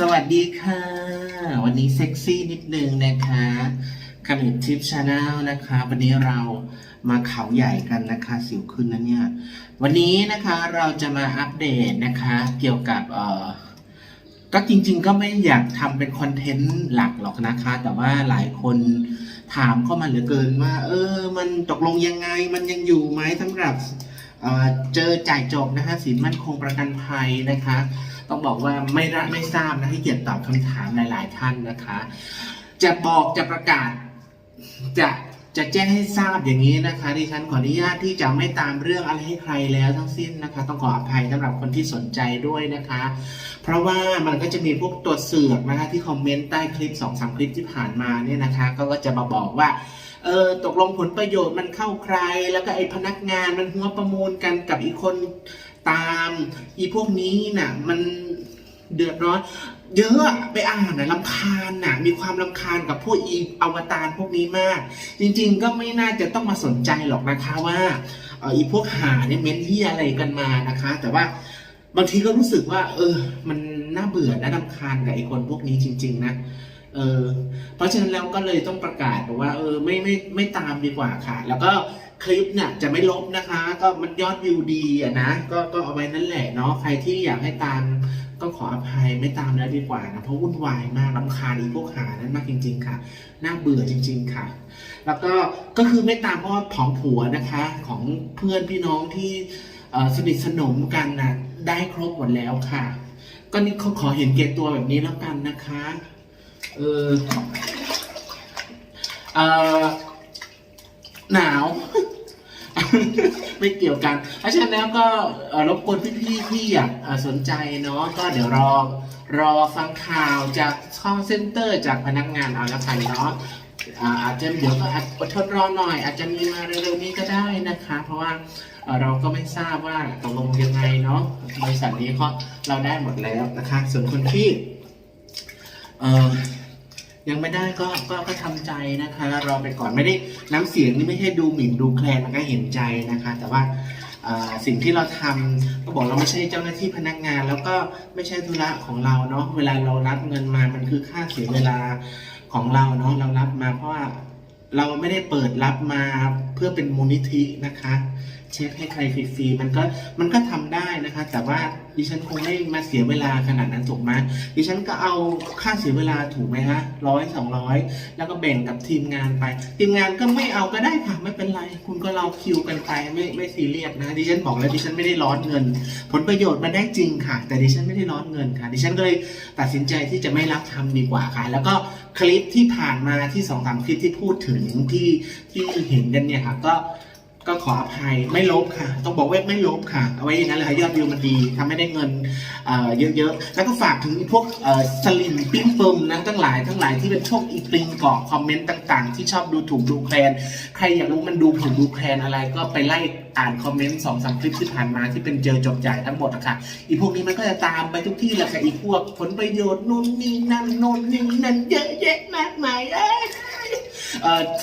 สวัสดีค่ะ วันนี้เซ็กซี่นิดนึงนะคะคามิททิปชาแนลนะคะ วันนี้เรามาเขาใหญ่กันนะคะสิวขึ้นนะเนี่ย วันนี้นะคะเราจะมาอัปเดตนะคะเกี่ยวกับเอ่อก็จริงๆก็ไม่อยากทำเป็นคอนเทนต์หลักหรอกนะคะ แต่ว่าหลายคนถามเข้ามาเหลือเกินว่า เออ มันตกลงยังไงมันยังอยู่ไหมสำหรับเเจอจ่ายจบนะคะสินมั่นคงประกันภัยนะคะ ต้องบอกว่าไม่ระไม่ทราบนะให้เกียรติตอบคำถามหลาย ๆ ท่านนะคะ จะบอกจะประกาศ จะจะแจ้งให้ทราบอย่างนี้นะคะดิฉันขออนุญาตที่จะไม่ตามเรื่องอะไรให้ใครแล้วทั้งสิ้นนะคะ ต้องขออภัยสำหรับคนที่สนใจด้วยนะคะ เพราะว่ามันก็จะมีพวกตัวเสือกนะคะที่คอมเมนต์ใต้คลิป2อสคลิปที่ผ่านมาเนี่ยนะคะ ก็ก็จะมาบอกว่าเออตกลงผลประโยชน์มันเข้าใคร แล้วก็ไอ้พนักงานมันหัวประมูลกันกับอีกคน ตามอีพวกนี้น่ะ มันเดือดร้อน เยอะไปอ่านนะลำคาญน่ะ มีความลำคาญกับพวกอีอวตารพวกนี้มาก จริงๆก็ไม่น่าจะต้องมาสนใจหรอกนะคะว่าอีพวกหาเนี่ยเม้นที่อะไรกันมานะคะ แต่ว่าบางทีก็รู้สึกว่า เออ มันน่าเบื่อน่าลำคาญกับไอ้คนพวกนี้จริง ๆ นะ เออเพราะฉะนั้นแล้วก็เลยต้องประกาศว่า เออไม่ไม่ไม่ตามดีกว่าค่ะ แล้วก็คลิปเนี่ยจะไม่ลบนะคะ ก็มันยอดวิวดีอะนะก็ก็เอาไว้นั่นแหละเนาะใครที่อยากให้ตามก็ขออภัยไม่ตามแล้วดีกว่านะเพราะวุ่นวายมากรำคาญอีพวกหานั้นมากจริง ๆ ค่ะน่าเบื่อจริง ๆ ค่ะ แล้วก็ก็คือไม่ตามเพราะว่าผองผัวนะคะ ของเพื่อนพี่น้องที่สนิทสนมกันนะได้ครบหมดแล้วค่ะ ก็นี่เขาขอเห็นเกตตัวแบบนี้แล้วกันนะคะ เออเออหนาว ไม่เกี่ยวกันเพราะฉะนั้นแล้วก็รบกวนพี่ๆที่อยากสนใจเนาะก็เดี๋ยวรอรอฟังข่าวจากช่องเซ็นเตอร์จากพนักงานเอาละกันเนาะอ่าอาจจะเดี๋ยวก็อาจอดทนรอหน่อย อาจจะมีมาเร็วๆนี้ก็ได้นะคะ เพราะว่าเอ่อเราก็ไม่ทราบว่าตกลงยังไงเนาะบริษัทนี้เขาเราได้หมดแล้วนะคะ ส่วนคนที่เออ ยังไม่ได้ก็ก็ก็ทำใจนะคะรอไปก่อนไม่ได้น้ำเสียงนี่ไม่ใช่ดูหมิ่นดูแคลนมันก็เห็นใจนะคะ แต่ว่าอ่าสิ่งที่เราทำก็บอกเราไม่ใช่เจ้าหน้าที่พนักงาน แล้วก็ไม่ใช่ธุระของเราเนาะเวลาเรารับเงินมามันคือค่าเสียเวลาของเราเนาะเรารับมาเพราะว่าเราไม่ได้เปิดรับมาเพื่อเป็นมูลนิธินะคะ เช็คให้ใครฟรีๆมันก็มันก็ทำได้นะคะ แต่ว่า ดิฉันคงไม่มาเสียเวลาขนาดนั้นถูกไหมดิฉันก็เอาค่าเสียเวลาถูกไหมฮะร้อยสองร้อยแล้วก็แบ่งกับทีมงานไป ทีมงานก็ไม่เอาก็ได้ค่ะไม่เป็นไร คุณก็เราคิวกันไปไม่ไม่ซีเรียสนะดิฉันบอกแล้วดิฉันไม่ได้ร้อนเงิน ผลประโยชน์มันได้จริงค่ะ แต่ดิฉันไม่ได้ร้อนเงินค่ะ ดิฉันก็เลยตัดสินใจที่จะไม่รับทำดีกว่าค่ะ แล้วก็คลิปที่ผ่านมาที่สองสามคลิปที่พูดถึงที่ที่เห็นกันเนี่ยค่ะก็ ก็ขออภัยไม่ลบค่ะ ต้องบอกว่าไม่ลบค่ะ เอาไว้อย่างนั้นเลยค่ะยอดวิวมันดีทำให้ได้เงินเยอะๆ แล้วก็ฝากถึงพวกสลิมปิ้งปึมนะทั้งหลายทั้งหลายที่เป็นพวกอีปลิงเกาะคอมเมนต์ต่างๆ ที่ชอบดูถูกดูแคลน ใครอยากรู้มันดูถูกดูแคลนอะไรก็ไปไล่อ่านคอมเมนต์สองสามคลิปที่ผ่านมาที่เป็นเจอจบจ่ายทั้งหมดอะค่ะอีพวกนี้มันก็จะตามไปทุกที่แหละค่ะอีพวกผลประโยชน์นู่นนี่นั่นโน่นนี่นั่นเยอะแยะมากมายเอ้ย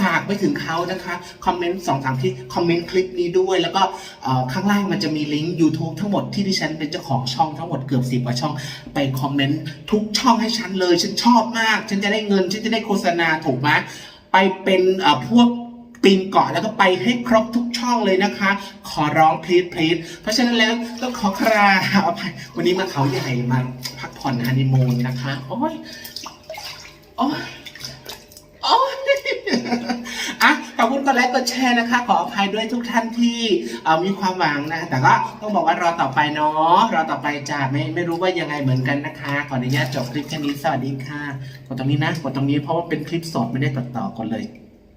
ฝากไปถึงเขานะคะคอมเมนต์สองสามที่คอมเมนต์คลิปนี้ด้วย แล้วก็ข้างล่างมันจะมีลิงก์ YouTube ทั้งหมดที่ดิฉันเป็นเจ้าของช่องทั้งหมดเกือบสิบกว่าช่องไปคอมเมนต์ทุกช่องให้ฉันเลย ฉันชอบมาก ฉันจะได้เงิน ฉันจะได้โฆษณาถูกไหมไปเป็นพวกปีนเกาะแล้วก็ไปให้ครบทุกช่องเลยนะคะ ขอร้องพลีดพลีดเพราะฉะนั้นแล้วต้องขอคราอภัยวันนี้มาเขาใหญ่มาพักผ่อนฮันนีมูนนะคะ โอ้ยโอ้ย โอ้ย อะขอบคุณกดไลค์กดแชร์นะคะ ขออภัยด้วยทุกท่านที่มีความหวังนะ แต่ก็ต้องบอกว่ารอต่อไปเนาะรอต่อไปจ้าไม่ไม่รู้ว่ายังไงเหมือนกันนะคะขออนุญาตจบคลิปแค่นี้สวัสดีค่ะกดตรงนี้นะกดตรงนี้เพราะว่าเป็นคลิปสดไม่ได้ตัดต่อกดเลย